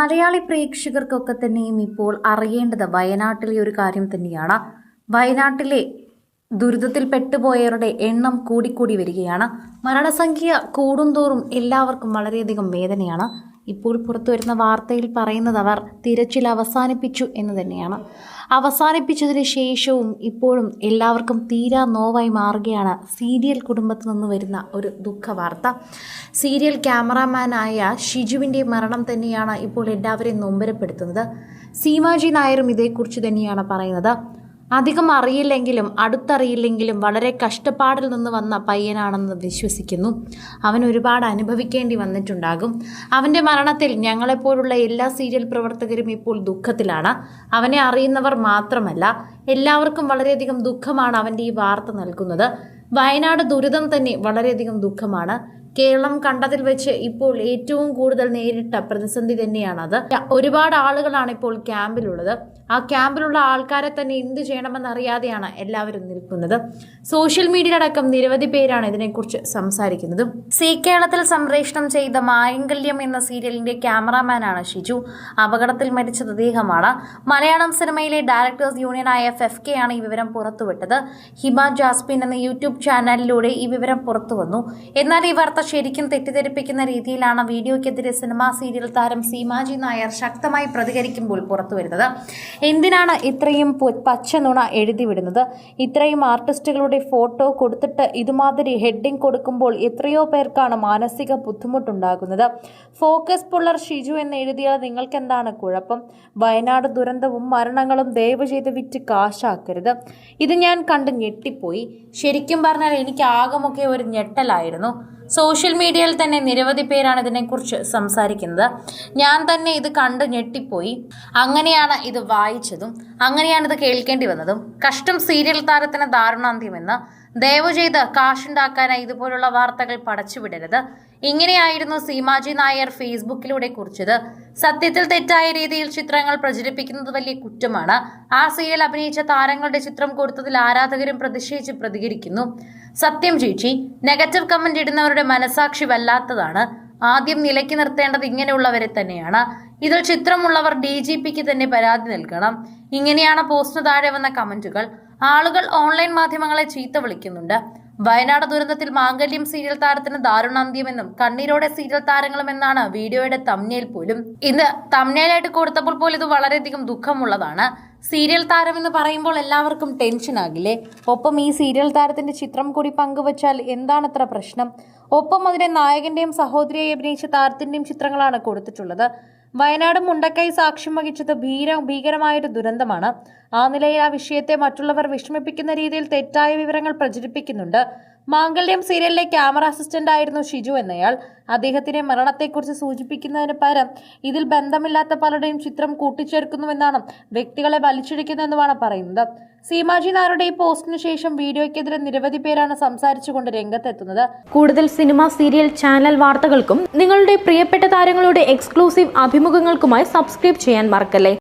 മലയാളി പ്രേക്ഷകർക്കൊക്കെ തന്നെയും ഇപ്പോൾ അറിയേണ്ടത് വയനാട്ടിലെ ഒരു കാര്യം തന്നെയാണ്. വയനാട്ടിലെ ദുരിതത്തിൽ പെട്ടുപോയവരുടെ എണ്ണം കൂടിക്കൂടി വരികയാണ്. മരണസംഖ്യ കൂടുന്തോറും എല്ലാവർക്കും വളരെയധികം വേദനയാണ്. ഇപ്പോൾ പുറത്തു വരുന്ന വാർത്തയിൽ പറയുന്നത് അവർ തിരച്ചിൽ അവസാനിപ്പിച്ചു എന്ന് തന്നെയാണ്. അവസാനിപ്പിച്ചതിന് ശേഷവും ഇപ്പോഴും എല്ലാവർക്കും തീരാ നോവായി മാറുകയാണ് സീരിയൽ കുടുംബത്തിൽ നിന്ന് വരുന്ന ഒരു ദുഃഖ വാർത്ത. സീരിയൽ ക്യാമറാമാനായ ഷിജുവിന്റെ മരണം തന്നെയാണ് ഇപ്പോൾ എല്ലാവരെയും നൊമ്പരപ്പെടുത്തുന്നത്. സീമാജി നായരും ഇതേക്കുറിച്ച് തന്നെയാണ് പറയുന്നത്. അധികം അറിയില്ലെങ്കിലും അടുത്തറിയില്ലെങ്കിലും വളരെ കഷ്ടപ്പാടിൽ നിന്ന് വന്ന പയ്യനാണെന്ന് വിശ്വസിക്കുന്നു. അവൻ ഒരുപാട് അനുഭവിക്കേണ്ടി വന്നിട്ടുണ്ടാകും. അവന്റെ മരണത്തിൽ ഞങ്ങളെപ്പോലുള്ള എല്ലാ സീരിയൽ പ്രവർത്തകരും ഇപ്പോൾ ദുഃഖത്തിലാണ്. അവനെ അറിയുന്നവർ മാത്രമല്ല എല്ലാവർക്കും വളരെയധികം ദുഃഖമാണ് അവന്റെ ഈ വാർത്ത നൽകുന്നത്. വയനാട് ദുരിതം തന്നെ വളരെയധികം ദുഃഖമാണ്. കേരളം കണ്ടതിൽ വെച്ച് ഇപ്പോൾ ഏറ്റവും കൂടുതൽ നേരിട്ട പ്രതിസന്ധി തന്നെയാണത്. ഒരുപാട് ആളുകളാണ് ഇപ്പോൾ ക്യാമ്പിലുള്ളത്. ആ ക്യാമ്പിലുള്ള ആൾക്കാരെ തന്നെ എന്ത് ചെയ്യണമെന്നറിയാതെയാണ് എല്ലാവരും നിൽക്കുന്നത്. സോഷ്യൽ മീഡിയ മീഡിയയിലടക്കം നിരവധി പേരാണ് ഇതിനെക്കുറിച്ച് സംസാരിക്കുന്നത്. സി കേരളത്തിൽ സംപ്രേഷണം ചെയ്ത മായങ്കല്യം എന്ന സീരിയലിന്റെ ക്യാമറാമാനാണ് ഷിജു. അപകടത്തിൽ മരിച്ചത് അദ്ദേഹമാണ് മലയാളം സിനിമയിലെ ഡയറക്ടേഴ്സ് യൂണിയനായ എഫ് എഫ് കെ ആണ് ഈ വിവരം പുറത്തുവിട്ടത്. ഹിമ ജാസ്മിൻ എന്ന യൂട്യൂബ് ചാനലിലൂടെ ഈ വിവരം പുറത്തു വന്നു എന്നാൽ ഈ വാർത്ത ശരിക്കും തെറ്റിദ്ധരിപ്പിക്കുന്ന രീതിയിലാണ് വീഡിയോയ്ക്കെതിരെ സിനിമാ സീരിയൽ താരം സീമാജി നായർ ശക്തമായി പ്രതികരിക്കുമ്പോൾ പുറത്തു വരുന്നത് എന്തിനാണ് ഇത്രയും പച്ച നുണ എഴുതി വിടുന്നത്? ഇത്രയും ആർട്ടിസ്റ്റുകളുടെ ഫോട്ടോ കൊടുത്തിട്ട് ഇതുമാതിരി ഹെഡിങ് കൊടുക്കുമ്പോൾ എത്രയോ പേർക്കാണ് മാനസിക ബുദ്ധിമുട്ടുണ്ടാകുന്നത്. ഫോക്കസ് പുള്ളർ ഷിജു എന്ന് എഴുതിയാൽ നിങ്ങൾക്ക് എന്താണ് കുഴപ്പം? വയനാട് ദുരന്തവും മരണങ്ങളും ദയവ് ചെയ്ത് വിറ്റ് കാശാക്കരുത്. ഇത് ഞാൻ കണ്ട് ഞെട്ടിപ്പോയി. ശരിക്കും പറഞ്ഞാൽ എനിക്ക് ആകമൊക്കെ ഒരു ഞെട്ടലായിരുന്നു. സോഷ്യൽ മീഡിയയിൽ തന്നെ നിരവധി പേരാണ് ഇതിനെക്കുറിച്ച് സംസാരിക്കുന്നത്. ഞാൻ തന്നെ ഇത് കണ്ട് ഞെട്ടിപ്പോയി. അങ്ങനെയാണ് ഇത് വായിച്ചതും അങ്ങനെയാണ് ഇത് കേൾക്കേണ്ടി വന്നതും. കഷ്ടം സീരിയൽ താരത്തിന് ദാരുണാന്ത്യമെന്ന് ദയവ് ചെയ്ത് കാശുണ്ടാക്കാനായി ഇതുപോലുള്ള വാർത്തകൾ പടച്ചുവിടരുത്. ഇങ്ങനെയായിരുന്നു സീമാജി നായർ ഫേസ്ബുക്കിലൂടെ കുറിച്ചത്. സത്യത്തിൽ തെറ്റായ രീതിയിൽ ചിത്രങ്ങൾ പ്രചരിപ്പിക്കുന്നത് വലിയ കുറ്റമാണ്. ആ സീരിയൽ അഭിനയിച്ച താരങ്ങളുടെ ചിത്രം കൊടുത്തതിൽ ആരാധകരും പ്രതിഷേധിച്ച് പ്രതികരിക്കുന്നു. സത്യം ചേച്ചി നെഗറ്റീവ് കമന്റ് ഇടുന്നവരുടെ മനസാക്ഷി വല്ലാത്തതാണ്. ആദ്യം നിലയ്ക്ക് നിർത്തേണ്ടത് ഇങ്ങനെയുള്ളവരെ തന്നെയാണ്. ഇതിൽ ചിത്രമുള്ളവർ ഡി ജി പിക്ക് തന്നെ പരാതി നൽകണം. ഇങ്ങനെയാണ് പോസ്റ്റിന് താഴെ വന്ന കമന്റുകൾ. ആളുകൾ ഓൺലൈൻ മാധ്യമങ്ങളെ ചീത്ത വിളിക്കുന്നുണ്ട്. വയനാട് ദുരന്തത്തിൽ മാംഗല്യം സീരിയൽ താരത്തിന് ദാരുണാന്ത്യമെന്നും കണ്ണീരോടെ സീരിയൽ താരങ്ങളുമെന്നാണ് വീഡിയോയുടെ തമ്നയിൽ പോലും. ഇത് തമ്നയിലായിട്ട് കൊടുത്തപ്പോൾ പോലും ഇത് വളരെയധികം ദുഃഖമുള്ളതാണ്. സീരിയൽ താരം എന്ന് പറയുമ്പോൾ എല്ലാവർക്കും ടെൻഷൻ ആകില്ലേ? ഒപ്പം ഈ സീരിയൽ താരത്തിന്റെ ചിത്രം കൂടി പങ്കുവച്ചാൽ എന്താണ് ഇത്ര പ്രശ്നം? ഒപ്പം അതിനെ നായകന്റെയും സഹോദരിയെ അഭിനയിച്ച താരത്തിന്റെയും ചിത്രങ്ങളാണ് കൊടുത്തിട്ടുള്ളത്. വയനാട് മുണ്ടക്കൈ സാക്ഷ്യം വഹിച്ചത് ഭീര ഭീകരമായൊരു ദുരന്തമാണ്. ആ നിലയിൽ ആ വിഷയത്തെ മറ്റുള്ളവർ വിഷമിപ്പിക്കുന്ന രീതിയിൽ തെറ്റായ വിവരങ്ങൾ പ്രചരിപ്പിക്കുന്നുണ്ട്. മാംഗല്യം സീരിയലിലെ ക്യാമറ അസിസ്റ്റന്റ് ആയിരുന്നു ഷിജു എന്നയാൾ. അദ്ദേഹത്തിന്റെ മരണത്തെക്കുറിച്ച് സൂചിപ്പിക്കുന്നതിന് പകരം ഇതിൽ ബന്ധമില്ലാത്ത പലരുടെയും ചിത്രം കൂട്ടിച്ചേർക്കുന്നുവെന്നാണ് വ്യക്തികളെ വലിച്ചിഴക്കുന്നുവെന്നുമാണ് പറയുന്നത്. സീമാജി നായരുടെ ഈ പോസ്റ്റിന് ശേഷം വീഡിയോയ്ക്കെതിരെ നിരവധി പേരാണ് സംസാരിച്ചുകൊണ്ട് രംഗത്തെത്തുന്നത്. കൂടുതൽ സിനിമ സീരിയൽ ചാനൽ വാർത്തകൾക്കും നിങ്ങളുടെ പ്രിയപ്പെട്ട താരങ്ങളുടെ എക്സ്ക്ലൂസീവ് അഭിമുഖങ്ങൾക്കുമായി സബ്സ്ക്രൈബ് ചെയ്യാൻ മറക്കല്ലേ?